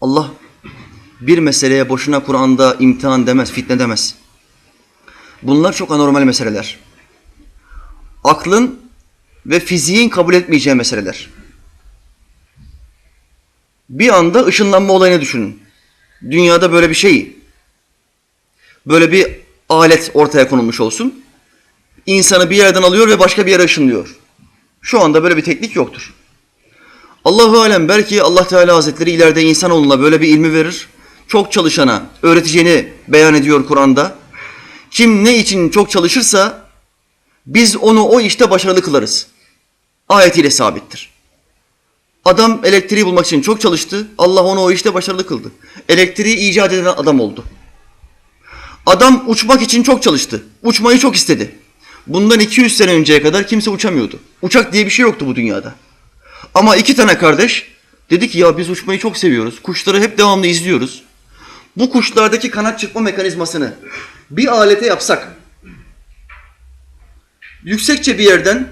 Allah bir meseleye boşuna Kur'an'da imtihan demez, fitne demez. Bunlar çok anormal meseleler. Aklın ve fiziğin kabul etmeyeceği meseleler. Bir anda ışınlanma olayını düşünün. Dünyada böyle bir şey, böyle bir alet ortaya konulmuş olsun. İnsanı bir yerden alıyor ve başka bir yere ışınlıyor. Şu anda böyle bir teknik yoktur. Allahu alem belki Allah Teala Hazretleri ileride insanoğluna böyle bir ilmi verir. Çok çalışana öğreteceğini beyan ediyor Kur'an'da. Kim ne için çok çalışırsa biz onu o işte başarılı kılarız. Ayetiyle sabittir. Adam elektriği bulmak için çok çalıştı. Allah onu o işte başarılı kıldı. Elektriği icat eden adam oldu. Adam uçmak için çok çalıştı. Uçmayı çok istedi. Bundan 200 sene önceye kadar kimse uçamıyordu. Uçak diye bir şey yoktu bu dünyada. Ama iki tane kardeş dedi ki ya biz uçmayı çok seviyoruz. Kuşları hep devamlı izliyoruz. Bu kuşlardaki kanat çırpma mekanizmasını bir alete yapsak, yüksekçe bir yerden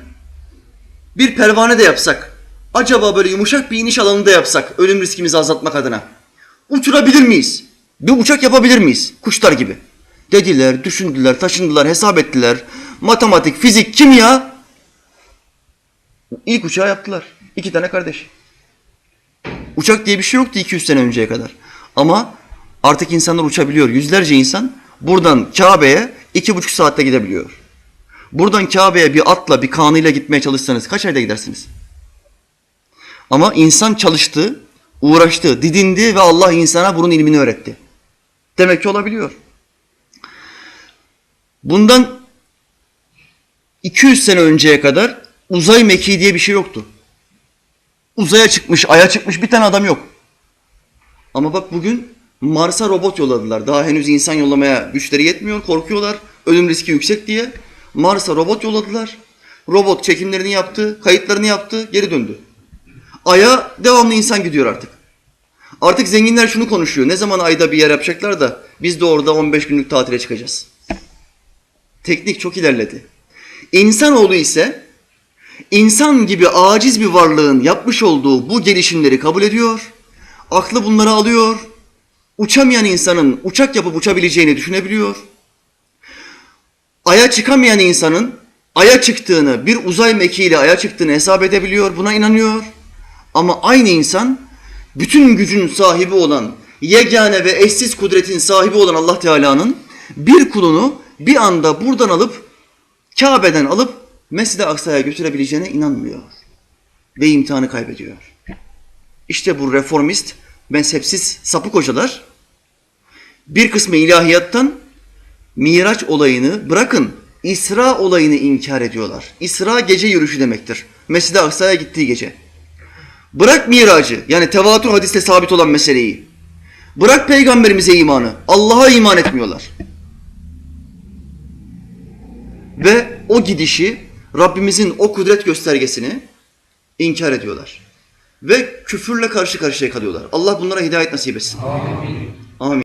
bir pervane de yapsak, acaba böyle yumuşak bir iniş alanında yapsak ölüm riskimizi azaltmak adına uçurabilir miyiz? Bir uçak yapabilir miyiz? Kuşlar gibi. Dediler, düşündüler, taşındılar, hesap ettiler. Matematik, fizik, kimya. İlk uçağı yaptılar. İki tane kardeş. Uçak diye bir şey yoktu 200 sene önceye kadar. Ama artık insanlar uçabiliyor. Yüzlerce insan buradan Kabe'ye iki buçuk saatte gidebiliyor. Buradan Kabe'ye bir atla, bir kanıyla gitmeye çalışsanız kaç ayda gidersiniz? Ama insan çalıştı, uğraştı, didindi ve Allah insana bunun ilmini öğretti. Demek ki olabiliyor. Bundan 200 sene önceye kadar uzay mekiği diye bir şey yoktu. Uzaya çıkmış, aya çıkmış bir tane adam yok. Ama bak bugün Mars'a robot yolladılar. Daha henüz insan yollamaya güçleri yetmiyor, korkuyorlar. Ölüm riski yüksek diye. Mars'a robot yolladılar. Robot çekimlerini yaptı, kayıtlarını yaptı, geri döndü. Ay'a devamlı insan gidiyor artık. Artık zenginler şunu konuşuyor. Ne zaman ayda bir yer yapacaklar da biz de orada 15 günlük tatile çıkacağız. Teknik çok ilerledi. İnsanoğlu ise insan gibi aciz bir varlığın yapmış olduğu bu gelişimleri kabul ediyor. Aklı bunları alıyor. Uçamayan insanın uçak yapıp uçabileceğini düşünebiliyor. Aya çıkamayan insanın aya çıktığını, bir uzay mekiğiyle aya çıktığını hesap edebiliyor. Buna inanıyor. Ama aynı insan bütün gücün sahibi olan, yegane ve eşsiz kudretin sahibi olan Allah Teala'nın bir kulunu bir anda buradan alıp Kabe'den alıp Mescid-i Aksa'ya götürebileceğine inanmıyor. Ve imtihanı kaybediyor. İşte bu reformist, mezhepsiz sapık hocalar bir kısmı ilahiyattan Miraç olayını bırakın İsra olayını inkar ediyorlar. İsra gece yürüyüşü demektir. Mescid-i Aksa'ya gittiği gece. Bırak miracı yani tevatür hadiste sabit olan meseleyi. Bırak peygamberimize imanı. Allah'a iman etmiyorlar. Ve o gidişi Rabbimizin o kudret göstergesini inkar ediyorlar. Ve küfürle karşı karşıya kalıyorlar. Allah bunlara hidayet nasip etsin. Amin. Amin.